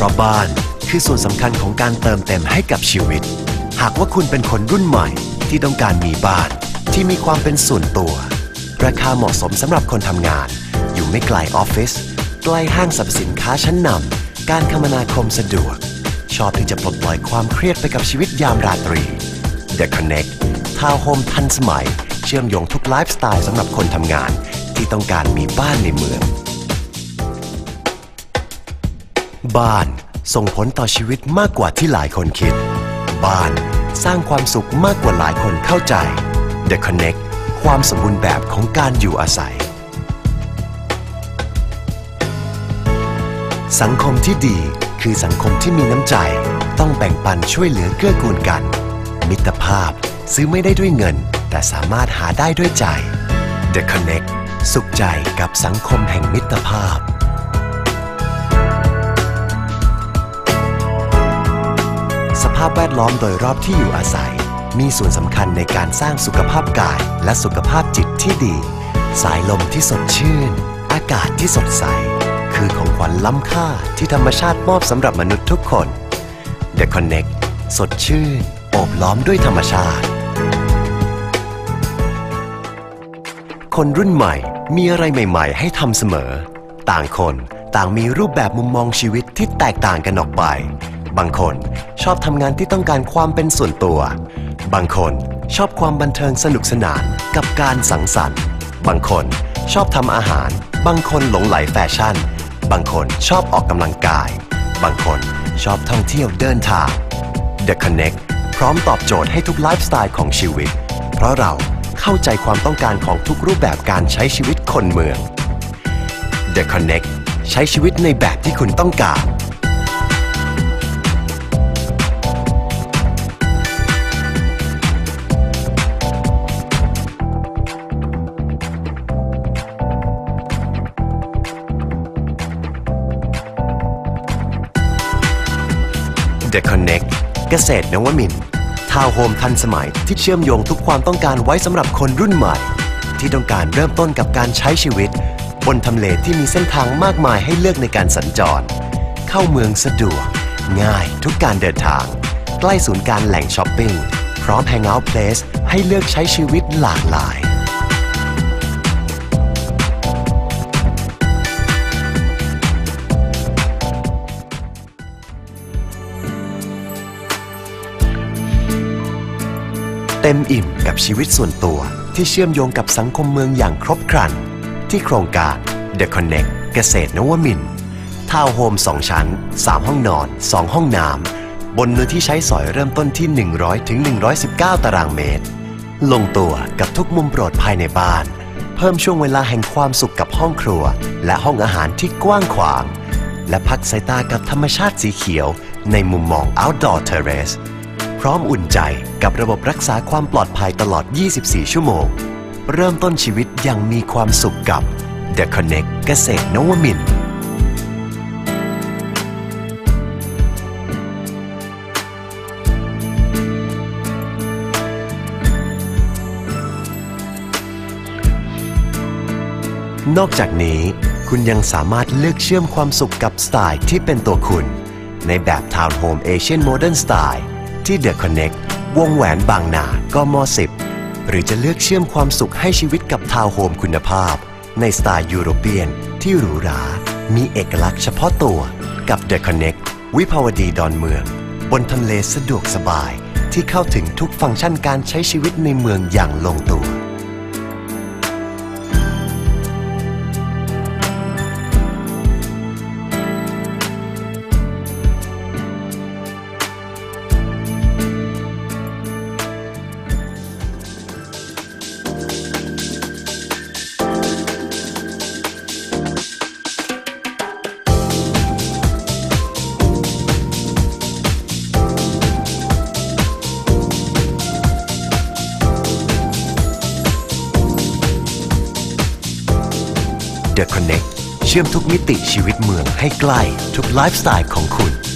เพราะบ้านคือส่วนสำคัญของการเติมเต็มให้กับชีวิต หากว่าคุณเป็นคนรุ่นใหม่ที่ต้องการมีบ้านที่มีความเป็นส่วนตัว ราคาเหมาะสมสำหรับคนทำงาน อยู่ไม่ไกลออฟฟิศใกล้ห้างสรรพสินค้าชั้นนำการคมนาคมสะดวก ชอบที่จะปลดปล่อยความเครียดไปกับชีวิตยามราตรี The Connect ทาวน์โฮมทันสมัย เชื่อมโยงทุกไลฟ์สไตล์สำหรับคนทำงาน ที่ต้องการมีบ้านในเมือง บ้านส่งผลต่อชีวิตมากกว่าที่หลายคนคิด บ้านสร้างความสุขมากกว่าหลายคนเข้าใจ The Connect ความสมบูรณ์แบบของการอยู่อาศัย สังคมที่ดีคือสังคมที่มีน้ำใจ ต้องแบ่งปันช่วยเหลือเกื้อกูลกัน มิตรภาพซื้อไม่ได้ด้วยเงิน แต่สามารถหาได้ด้วยใจ The Connect สุขใจกับสังคมแห่งมิตรภาพ ภาพแวดล้อมโดยรอบที่อยู่อาศัย มีส่วนสำคัญในการสร้างสุขภาพกายและสุขภาพจิตที่ดี สายลมที่สดชื่น อากาศที่สดใส คือของขวัญล้ำค่าที่ธรรมชาติมอบสำหรับมนุษย์ทุกคน The Connect สดชื่น โอบล้อมด้วยธรรมชาติ คนรุ่นใหม่มีอะไรใหม่ ๆ ให้ทำเสมอ ต่างคนต่างมีรูปแบบมุมมองชีวิตที่แตกต่างกันออกไป บางคนชอบทำงานที่ต้องการความเป็นส่วนตัว บางคนชอบความบันเทิงสนุกสนานกับการสังสรรค์ บางคนชอบทำอาหาร บางคนหลงไหลแฟชั่น บางคนชอบออกกำลังกาย บางคนชอบท่องเที่ยวเดินทาง The Connect พร้อมตอบโจทย์ให้ทุกไลฟ์สไตล์ของชีวิต เพราะเราเข้าใจความต้องการของทุกรูปแบบการใช้ชีวิตคนเมือง The Connect ใช้ชีวิตในแบบที่คุณต้องการ The Connect เกษตรนวมินทาวน์โฮมทันสมัยที่เชื่อมโยงทุกความต้องการไว้สำหรับคนรุ่นใหม่ ที่ต้องการเริ่มต้นกับการใช้ชีวิต บนทำเลที่มีเส้นทางมากมายให้เลือกในการสัญจร เข้าเมืองสะดวก ง่ายทุกการเดินทาง ใกล้ศูนย์การแหล่งช้อปปิ้งพร้อมแฮงเอาท์เพลสให้เลือกใช้ชีวิตหลากหลาย เต็มอิ่มกับชีวิตส่วนตัวที่เชื่อมโยงกับสังคมเมืองอย่างครบครัน ที่โครงการ The Connect เกษตรนวมินทาวน์โฮม2 ชั้น 3 ห้องนอน 2 ห้องน้ำบนเนื้อที่ใช้สอยเริ่มต้นที่ 100ถึง119 ตารางเมตร ลงตัวกับทุกมุมโปรดภายในบ้าน เพิ่มช่วงเวลาแห่งความสุขกับห้องครัว และห้องอาหารที่กว้างขวาง และพักสายตากับธรรมชาติสีเขียว ในมุมมอง Outdoor Terrace พร้อมอุ่นใจกับระบบรักษาความปลอดภัยตลอด 24 ชั่วโมง เริ่มต้นชีวิตอย่างมีความสุขกับ The Connect เกษตรนวมินทร์นอกจากนี้คุณยังสามารถเลือกเชื่อมความสุขกับสไตล์ที่เป็นตัวคุณ ในแบบทาวน์โฮมเอเชียนโมเดิร์นสไตล์ ที่ The Connect วงแหวนบางนา กม 10 หรือจะเลือกเชื่อมความสุขให้ชีวิตกับทาวน์โฮมคุณภาพ ในสไตล์ยุโรเปียนที่หรูหรา มีเอกลักษณ์เฉพาะตัวกับ The Connect วิภาวดีดอนเมือง บนทำเลสะดวกสบายที่เข้าถึงทุกฟังก์ชันการใช้ชีวิตในเมืองอย่างลงตัว The Connect เชื่อมทุกมิติชีวิตเมืองให้ใกล้ทุกไลฟ์สไตล์ของคุณ